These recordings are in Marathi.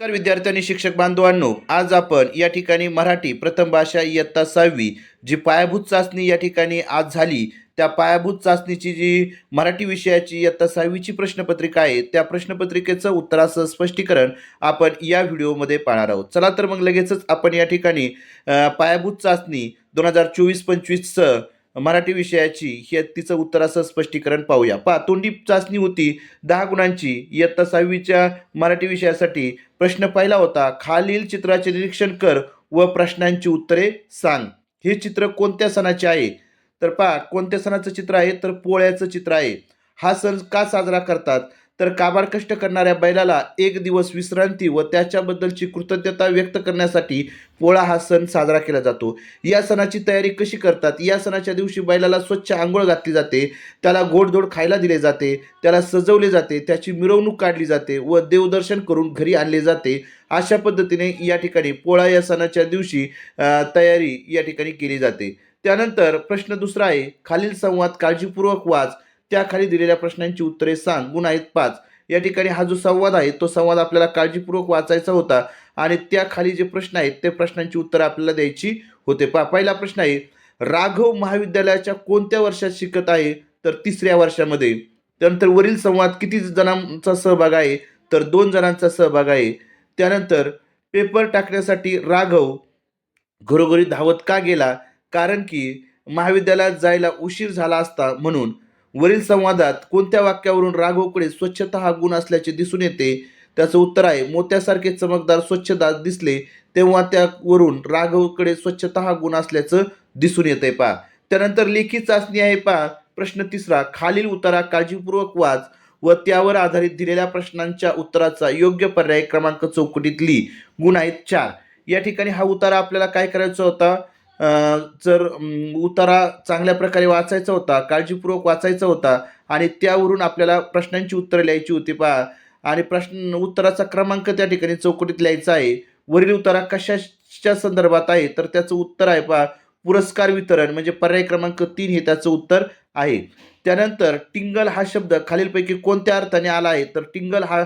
नमस्कार विद्यार्थ्यांनी शिक्षक बांधवांनो आज आपण या ठिकाणी मराठी प्रथम भाषा इयत्ता सहावी जी पायाभूत चाचणी या ठिकाणी आज झाली त्या पायाभूत चाचणीची जी मराठी विषयाची इयत्ता सहावीची प्रश्नपत्रिका आहे त्या प्रश्नपत्रिकेचं उत्तरासह स्पष्टीकरण आपण या व्हिडिओमध्ये पाहणार आहोत. चला तर मग लगेचच आपण या ठिकाणी पायाभूत चाचणी दोन हजार चोवीस पंचवीसचं मराठी विषयाची हे तिचं उत्तरासह स्पष्टीकरण पाहूया. पहा तोंडी चाचणी होती दहा गुणांची. इयत्ता सहावीच्या मराठी विषयासाठी प्रश्न पहिला होता. खालील चित्राचे निरीक्षण कर व प्रश्नांची उत्तरे सांग. हे चित्र कोणत्या सणाचे आहे? तर पहा कोणत्या सणाचं चित्र आहे? तर पोळ्याचं चित्र आहे. हा सण का साजरा करतात? तर काबाड कष्ट करणाऱ्या बैलाला एक दिवस विश्रांती व त्याच्याबद्दलची कृतज्ञता व्यक्त करण्यासाठी पोळा हा सण साजरा केला जातो. या सणाची तयारी कशी करतात? या सणाच्या दिवशी बैलाला स्वच्छ आंघोळ घातली जाते त्याला गोडधोड खायला दिले जाते त्याला सजवले जाते त्याची मिरवणूक काढली जाते व देवदर्शन करून घरी आणले जाते. अशा पद्धतीने या ठिकाणी पोळा या सणाच्या दिवशी तयारी या ठिकाणी केली जाते. त्यानंतर प्रश्न दुसरा आहे खालील संवाद काळजीपूर्वक वाच. त्याखाली दिलेल्या प्रश्नांची उत्तरे सांग. गुण आहेत पाच. या ठिकाणी हा जो संवाद आहे तो संवाद आपल्याला काळजीपूर्वक वाचायचा होता आणि त्याखाली जे प्रश्न आहेत ते प्रश्नांची उत्तरं आपल्याला द्यायची होते. पा पहिला प्रश्न आहे राघव महाविद्यालयाच्या कोणत्या वर्षात शिकत आहे? तर तिसऱ्या वर्षामध्ये. त्यानंतर वरील संवाद किती जणांचा सहभाग आहे? तर दोन जणांचा सहभाग आहे. त्यानंतर पेपर टाकण्यासाठी राघव घरोघरी धावत का गेला? कारण की महाविद्यालयात जायला उशीर झाला असता म्हणून वरील संवादात कोणत्या वाक्यावरून राघवकडे स्वच्छता हा गुण असल्याचे दिसून येते? त्याचं उत्तर आहे मोत्यासारखे चमकदार स्वच्छता दिसले तेव्हा त्यावरून राघवकडे स्वच्छता हा गुण असल्याचं दिसून येते पा त्यानंतर लेखी चाचणी आहे पा प्रश्न तिसरा खालील उतारा काळजीपूर्वक वाच व त्यावर आधारित दिलेल्या प्रश्नांच्या उत्तराचा योग्य पर्याय क्रमांक चौकटीतली. गुण आहेत चार. या ठिकाणी हा उतारा आपल्याला काय करायचा होता? जर उतारा चांगल्या प्रकारे वाचायचा होता काळजीपूर्वक वाचायचा होता आणि त्यावरून आपल्याला प्रश्नांची उत्तरं लिहायची होती पहा. आणि प्रश्न उत्तराचा क्रमांक त्या ठिकाणी चौकटीत लिहायचा आहे. वरील उतारा कशाच्या संदर्भात आहे? तर त्याचं उत्तर आहे पहा. पुरस्कार वितरण म्हणजे पर्याय क्रमांक तीन हे त्याचं उत्तर आहे. त्यानंतर टिंगल हा शब्द खालीलपैकी कोणत्या अर्थाने आला आहे? तर टिंगल हा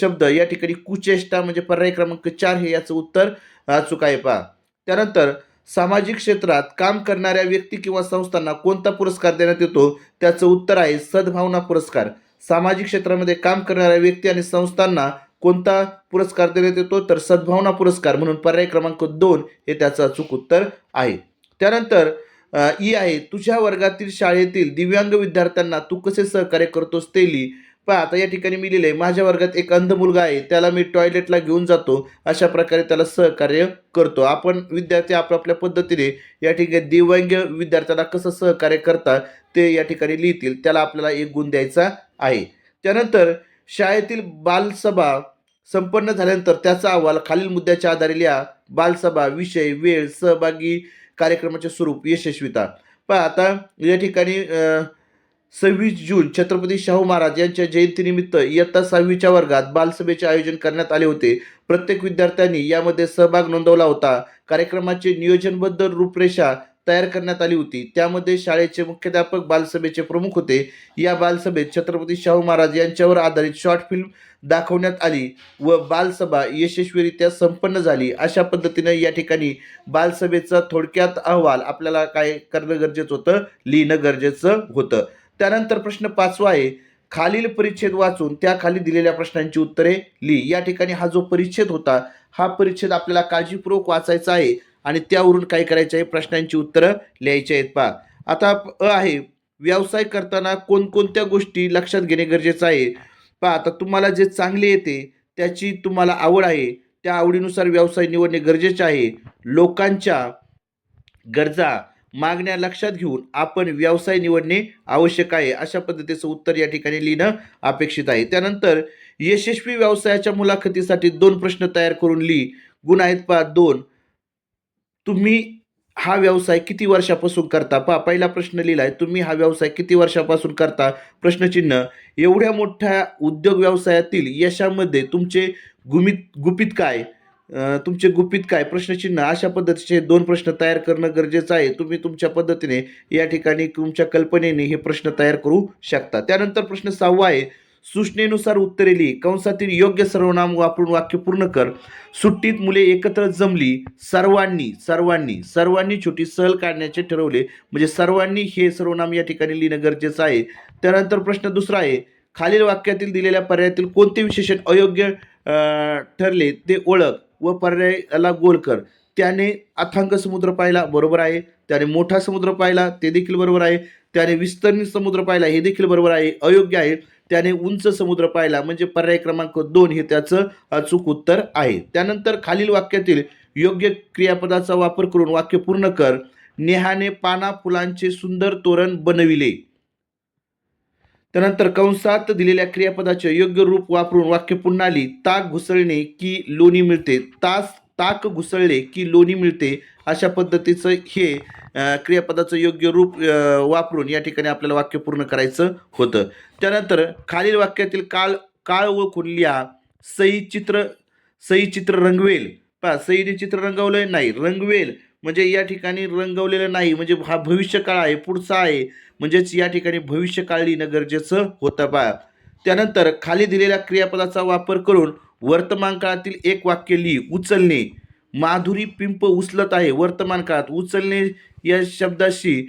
शब्द या ठिकाणी कुचेष्टा म्हणजे पर्याय क्रमांक चार हे याचं उत्तर अचूक आहे पहा. त्यानंतर सामाजिक क्षेत्रात काम करणाऱ्या व्यक्ती किंवा संस्थांना कोणता पुरस्कार देण्यात येतो? त्याचं उत्तर आहे सद्भावना पुरस्कार. सामाजिक क्षेत्रामध्ये काम करणाऱ्या व्यक्ती आणि संस्थांना कोणता पुरस्कार देण्यात येतो? तर सद्भावना पुरस्कार म्हणून पर्याय क्रमांक दोन हे त्याचं अचूक उत्तर आहे. त्यानंतर ई आहे तुझ्या वर्गातील शाळेतील दिव्यांग विद्यार्थ्यांना तू कसे सहकार्य करतोस ते लिही पहा आता या ठिकाणी मी लिहिलं आहे माझ्या वर्गात एक अंध मुलगा आहे त्याला मी टॉयलेटला घेऊन जातो अशा प्रकारे त्याला सहकार्य करतो. आपण विद्यार्थी आपापल्या पद्धतीने या ठिकाणी दिव्यांग विद्यार्थ्याला कसं सहकार्य करतात ते या ठिकाणी लिहितील. त्याला आपल्याला एक गुण द्यायचा आहे. त्यानंतर शाळेतील बालसभा संपन्न झाल्यानंतर त्याचा अहवाल खालील मुद्द्याच्या आधारे लिहा. बालसभा विषय वेळ सहभागी कार्यक्रमाचे स्वरूप यशस्विता. पहा आता या ठिकाणी सव्वीस जून छत्रपती शाहू महाराज यांच्या जयंतीनिमित्त इयत्ता सहावीच्या वर्गात बालसभेचे आयोजन करण्यात आले होते. प्रत्येक विद्यार्थ्यांनी यामध्ये सहभाग नोंदवला होता. कार्यक्रमाचे नियोजनबद्ध रूपरेषा तयार करण्यात आली होती. त्यामध्ये शाळेचे मुख्याध्यापक बालसभेचे प्रमुख होते. या बालसभेत छत्रपती शाहू महाराज यांच्यावर आधारित शॉर्ट फिल्म दाखवण्यात आली व बालसभा यशस्वीरित्या संपन्न झाली. अशा पद्धतीने या ठिकाणी बालसभेचा थोडक्यात अहवाल आपल्याला काय करणं गरजेचं होतं? लिहिणं गरजेचं होतं. त्यानंतर प्रश्न पाचवा आहे खालील परिच्छेद वाचून त्या खाली दिलेल्या प्रश्नांची उत्तरे लिही. या ठिकाणी हा जो परिच्छेद होता हा परिच्छेद आपल्याला काळजीपूर्वक वाचायचा आहे आणि त्यावरून काय करायचं आहे प्रश्नांची उत्तरं लिहायची आहेत. पहा. आता अ आहे व्यवसाय करताना कोणकोणत्या गोष्टी लक्षात घेणे गरजेचं आहे? पहा आता तुम्हाला जे चांगले येते त्याची तुम्हाला आवड आहे त्या आवडीनुसार व्यवसाय निवडणे गरजेचे आहे. लोकांच्या गरजा मागण्या लक्षात घेऊन आपण व्यवसाय निवडणे आवश्यक आहे अशा पद्धतीचं उत्तर या ठिकाणी लिहिणं अपेक्षित आहे. त्यानंतर यशस्वी व्यवसायाच्या मुलाखतीसाठी दोन प्रश्न तयार करून लिही. गुण आहेत पहा दोन. तुम्ही हा व्यवसाय किती वर्षापासून करता? पहा पहिला प्रश्न लिहिला आहे तुम्ही हा व्यवसाय किती वर्षापासून करता? प्रश्नचिन्ह. एवढ्या मोठ्या उद्योग व्यवसायातील यशामध्ये तुमचे गुमित गुपित काय? तुमचे गुपित काय? प्रश्नचिन्ह अशा पद्धतीचे दोन प्रश्न तयार करणं गरजेचं आहे. तुम्ही तुमच्या पद्धतीने या ठिकाणी तुमच्या कल्पनेने हे प्रश्न तयार करू शकता. त्यानंतर प्रश्न सहावा आहे. सूचनेनुसार उत्तरे लिही. कंसातील योग्य सर्वनाम वापरून वाक्य पूर्ण कर. सुट्टीत मुले एकत्र जमली सर्वांनी सर्वांनी सर्वांनी छोटी सहल काढण्याचे ठरवले. म्हणजे सर्वांनी हे सर्वनाम या ठिकाणी लिहिणं गरजेचं आहे. त्यानंतर प्रश्न दुसरा आहे. खालील वाक्यातील दिलेल्या पर्यायातील कोणते विशेषण अयोग्य ठरले ते ओळख. व पर्यायाला गोल कर. त्याने अथांग समुद्र पाहिला बरोबर आहे. त्याने मोठा समुद्र पाहिला ते देखील बरोबर आहे. त्याने विस्तीर्ण समुद्र पाहिला हे देखील बरोबर आहे. अयोग्य आहे. त्याने उंच समुद्र पाहिला म्हणजे पर्याय क्रमांक दोन हे त्याचं अचूक उत्तर आहे. त्यानंतर खालील वाक्यातील योग्य क्रियापदाचा वापर करून वाक्य पूर्ण कर. नेहाने पाना फुलांचे सुंदर तोरण बनविले. त्यानंतर कंसात दिलेल्या क्रियापदाचे योग्य रूप वापरून वाक्य पुन्हा आली ताक घुसळणे की लोणी मिळते? तास ताक घुसळले की लोणी मिळते? अशा पद्धतीचं हे क्रियापदाचं योग्य रूप वापरून या ठिकाणी आपल्याला वाक्य पूर्ण करायचं होतं. त्यानंतर खालील वाक्यातील काळ काळ ओळखून लिहा. सई चित्र सई चित्र रंगवेल. पहा सईने चित्र रंगवलं नाही. रंगवेल म्हणजे या ठिकाणी रंगवलेलं नाही. म्हणजे हा भविष्यकाळ आहे पुढचा आहे. म्हणजेच या ठिकाणी भविष्यकाळ लिहिणं गरजेचं होतं बा. त्यानंतर खाली दिलेल्या क्रियापदाचा वापर करून वर्तमान काळातील एक वाक्य लिही उचलणे. माधुरी पिंप उचलत आहे वर्तमान काळात. उचलणे या शब्दाशी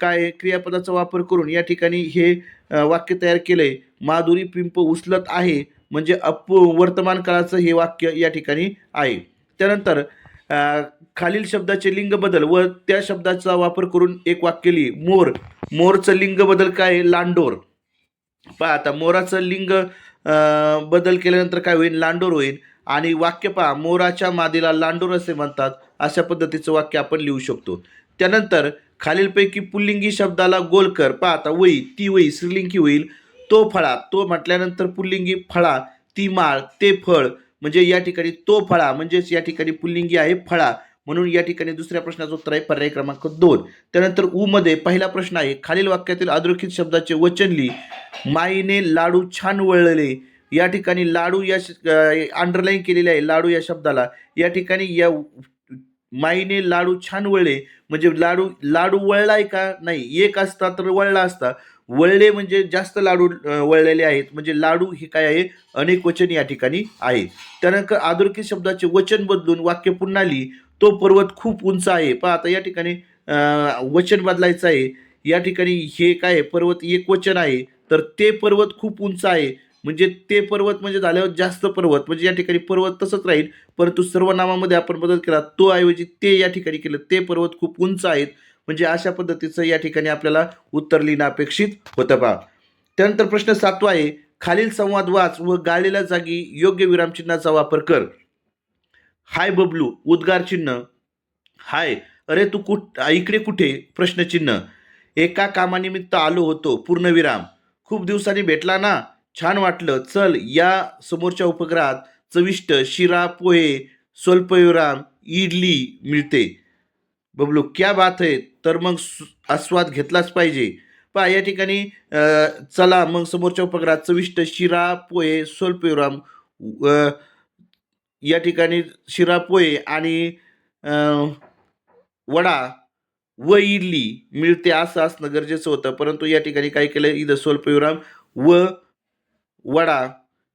काय क्रियापदाचा वापर करून या ठिकाणी हे वाक्य तयार केलंय. माधुरी पिंप उचलत आहे म्हणजे अप वर्तमान काळाचं हे वाक्य या ठिकाणी आहे. त्यानंतर खालील शब्दाचे लिंग बदल व त्या शब्दाचा वापर करून एक वाक्य लिही. मोर. मोरचं लिंग बदल काय लांडोर. पहा आता मोराचं लिंग बदल केल्यानंतर काय होईल? लांडोर होईल. आणि वाक्य पहा मोराच्या मादीला लांडोर असे म्हणतात. अशा पद्धतीचं वाक्य आपण लिहू शकतो. त्यानंतर खालीलपैकी पुल्लिंगी शब्दाला गोल कर. पहा आता वई ती वई स्त्रीलिंगी होईल. तो फळा. तो म्हटल्यानंतर पुल्लिंगी फळा ती माळ ते फळ. म्हणजे या ठिकाणी तो फळा म्हणजेच या ठिकाणी पुल्लिंगी आहे फळा. म्हणून या ठिकाणी दुसऱ्या प्रश्नाचं उत्तर आहे पर्याय क्रमांक दोन. त्यानंतर ऊ मध्ये पहिला प्रश्न आहे खालील वाक्यातील अधोरेखित शब्दाचे वचन लिही. माईने लाडू छान वळले. या ठिकाणी लाडू या अंडरलाईन केलेले आहे लाडू या शब्दाला. या ठिकाणी या माईने लाडू छान वळले. म्हणजे लाडू लाडू वळलाय का? नाही. एक असता तर वळला असता. वळले म्हणजे जास्त लाडू वळलेले आहेत. म्हणजे लाडू हे काय आहे? अनेक वचन या ठिकाणी आहे. त्यानंतर आदुरकी शब्दाचे वचन बदलून वाक्य पुन्हा लिही. तो पर्वत खूप उंच आहे. पहा आता या ठिकाणी वचन बदलायचं आहे. या ठिकाणी हे काय आहे? पर्वत एक वचन आहे. तर ते पर्वत खूप उंच आहे. म्हणजे ते पर्वत म्हणजे झाल्यावर जास्त पर्वत. म्हणजे या ठिकाणी पर्वत तसंच राहील. परंतु सर्वनामामध्ये आपण बदल केला. तो ऐवजी ते या ठिकाणी केलं. ते पर्वत खूप उंच आहेत. म्हणजे अशा पद्धतीचं या ठिकाणी आपल्याला उत्तर लिहिणं अपेक्षित होतं पहा त्यानंतर प्रश्न सातवा आहे खालील संवाद वाच व गाळलेल्या जागी योग्य विरामचिन्हाचा वापर कर. हाय बबलू उद्गार चिन्ह. हाय अरे तू कुठ इकडे कुठे? प्रश्नचिन्ह एका कामानिमित्त आलो होतो पूर्णविराम खूप दिवसांनी भेटला ना? छान वाटलं. चल या समोरच्या उपग्रहात चविष्ट शिरा पोहे स्वल्पविराम इडली मिळते. बबलू क्या बात आहे तर मग सु- आस्वाद घेतलाच पाहिजे. पहा या ठिकाणी चला मग समोरच्या उपग्रहात चविष्ट शिरा पोहे स्वल्पविराम या ठिकाणी शिरा पोहे आणि वडा व इडली मिळते असं असणं गरजेचं होतं. परंतु या ठिकाणी काय केलं? इथं स्वल्पविराम व वडा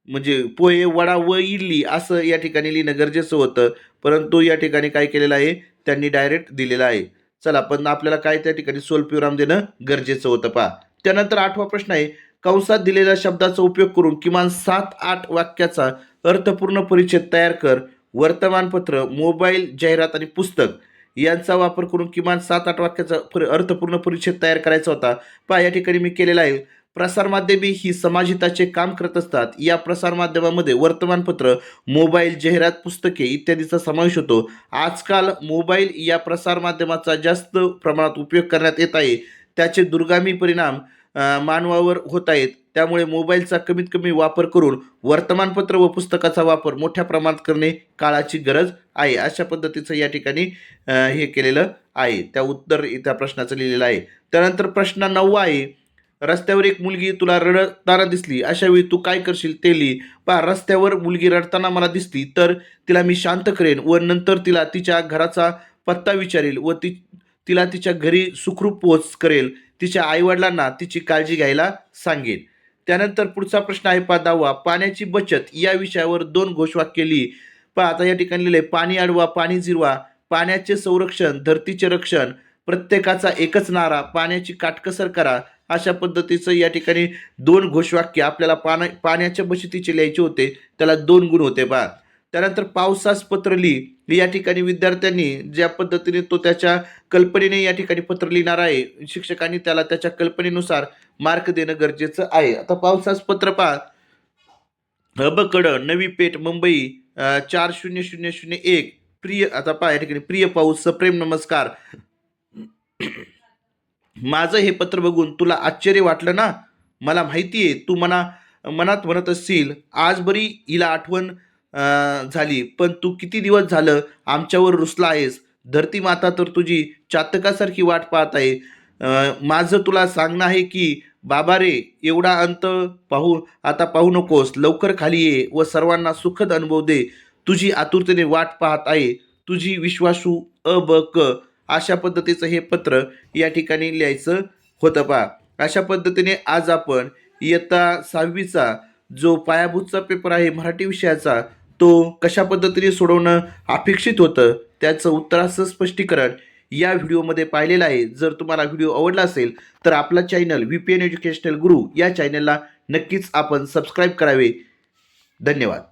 म्हणजे पोहे वडा व इडली असं या ठिकाणी लिहिणं गरजेचं होतं. परंतु या ठिकाणी काय केलेलं आहे? त्यांनी डायरेक्ट दिलेला आहे. चला पण आपल्याला काय त्या ठिकाणी सोलपिराम देणं गरजेचं होतं पहा. त्यानंतर आठवा प्रश्न आहे कंसात दिलेल्या शब्दाचा उपयोग करून किमान सात आठ वाक्याचा अर्थपूर्ण परिच्छेद तयार कर वर्तमानपत्र मोबाईल जाहिरात आणि पुस्तक यांचा वापर करून किमान सात आठ वाक्याचा अर्थपूर्ण परिच्छेद तयार करायचा होता. पहा या ठिकाणी मी केलेला आहे. प्रसारमाध्यमे ही समाजहिताचे काम करत असतात. या प्रसारमाध्यमामध्ये वर्तमानपत्र मोबाईल जाहिरात पुस्तके इत्यादीचा समावेश होतो. आजकाल मोबाईल या प्रसारमाध्यमाचा जास्त प्रमाणात उपयोग करण्यात येत आहे. त्याचे दुर्गामी परिणाम मानवावर होत आहेत. त्यामुळे मोबाईलचा कमीत कमी वापर करून वर्तमानपत्र व पुस्तकाचा वापर मोठ्या प्रमाणात करणे काळाची गरज आहे. अशा पद्धतीचं या ठिकाणी हे केलेलं आहे. त्या उत्तर त्या प्रश्नाचं लिहिलेलं आहे. त्यानंतर प्रश्न नववा आहे. रस्त्यावर एक मुलगी तुला रडताना दिसली अशावेळी तू काय करशील ते लिही. पहा रस्त्यावर मुलगी रडताना मला दिसली तर तिला मी शांत करेन व नंतर तिला तिच्या घराचा पत्ता विचारेल व ती तिला तिच्या घरी सुखरूप पोच करेल. तिच्या आईवडिलांना तिची काळजी घ्यायला सांगेन. त्यानंतर पुढचा प्रश्न आहे पा दहावा पाण्याची बचत या विषयावर दोन घोषवाक्य लिही. पहा आता या ठिकाणी लिहिले पाणी अडवा पाणी जिरवा. पाण्याचे संरक्षण धरतीचे रक्षण प्रत्येकाचा एकच नारा. पाण्याची काटकसर करा. अशा पद्धतीचं या ठिकाणी दोन घोषवाक्य आपल्याला पाण्या पाण्याच्या बचतीचे लिहायचे होते त्याला दोन गुण होते बा. त्यानंतर पावसास पत्र लिही या ठिकाणी विद्यार्थ्यांनी ज्या पद्धतीने तो त्याच्या कल्पनेने या ठिकाणी पत्र लिहिणार आहे शिक्षकांनी त्याला त्याच्या कल्पनेनुसार मार्क देणं गरजेचं आहे. आता पावसास पत्र पहा. अबकड नवी पेठ मुंबई चार शून्य शून्य शून्य एक प्रिय आता पहा या ठिकाणी प्रिय पाऊस सप्रेम नमस्कार. माझं हे पत्र बघून तुला आश्चर्य वाटलं ना? मला माहिती आहे तू मना मनात म्हणत असशील आज बरी हिला आठवण झाली पण तू किती दिवस झालं आमच्यावर रुसला आहेस? धरती माता तर तुझी चातकासारखी वाट पाहत आहे. माझं तुला सांगणं आहे की बाबा रे एवढा अंत पाहू आता पाहू नकोस. लवकर खाली ये व सर्वांना सुखद अनुभव दे. तुझी आतुरतेने वाट पाहत आहे. तुझी विश्वासू अ ब क अशा पद्धतीचं हे पत्र या ठिकाणी लिहायचं होतं पहा. अशा पद्धतीने आज आपण इयत्ता सहावीचा जो पायाभूतचा पेपर आहे मराठी विषयाचा तो कशा पद्धतीने सोडवणं अपेक्षित होतं त्याचं उत्तराचं स्पष्टीकरण या व्हिडिओमध्ये पाहिलेलं आहे. जर तुम्हाला व्हिडिओ आवडला असेल तर आपला channel V P N educational Guru या चॅनलला नक्कीच आपण सबस्क्राईब करावे. धन्यवाद.